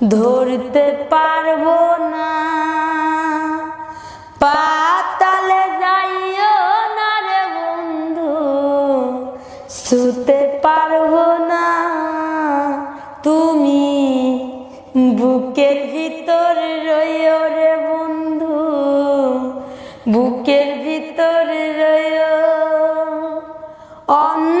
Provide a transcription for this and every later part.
ধরতে পারব না। পাতালে যাইও না রে বন্ধু, শুতে পারব না। তুমি বুকের ভিতর রইও রে বন্ধু, বুকের ভিতর রইও। অন্য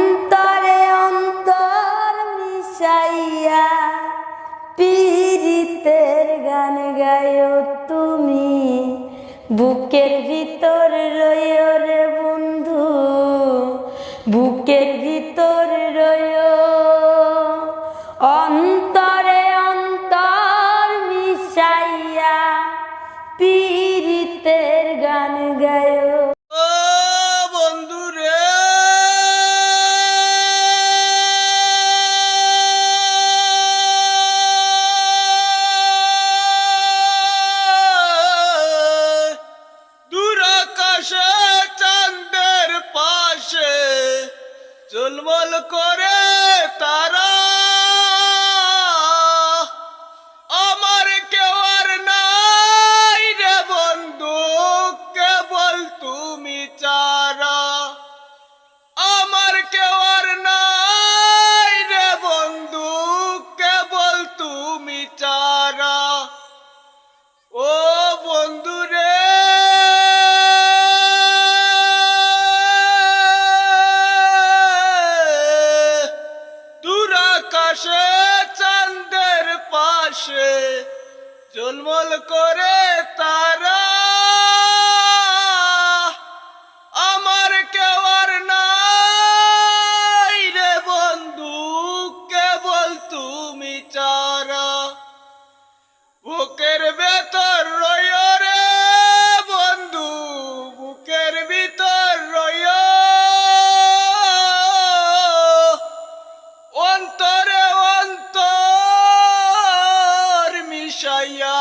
বুকের ভিতর রয় রে বন্ধু বুকের ভিতর রইও। ঝলমল করে তারা আমার কেউ আর নাই রে বন্ধু কেবল তুমি চারা বসে চন্দ্রের পাশে জলমল করে তারা। আমার কেউ আর নাই রে বন্ধু, কেবল তুমি চারা। বুকের ভেতর রয় রে বন্ধু, বুকের ভিতর রয় অন্তরে ஐயா